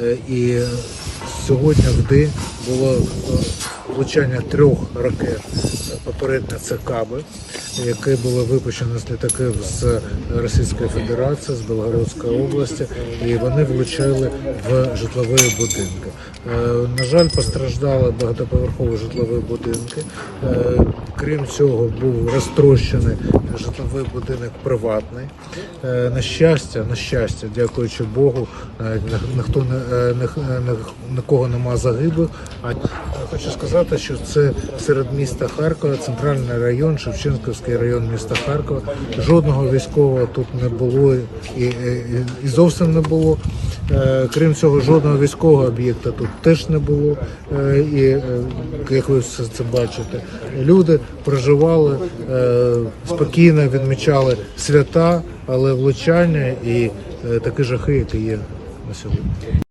Е, І сьогодні в день було е, влучання трьох ракет. Попередньо це каби, які були випущені з літаків з Російської Федерації, з Белгородської області, і вони влучили в житлові будинки. Е, На жаль, постраждали багатоповерхові житлові будинки. Е, Крім цього, був розтрощений житловий будинок приватний. Е, На щастя, на щастя, дякуючи Богу, ніхто не ні- ні- нікого нема загиблих. А хочу сказати, що це серед міста Харкова, центральний район, Шевченківський район міста Харкова. Жодного військового тут не було і, і, і зовсім не було. Е, Крім цього, жодного військового об'єкта тут теж не було. Е, І е, як ви все це бачите, люди проживали спокійно, відмічали свята, але влучання і такі жахи, які є на сьогодні.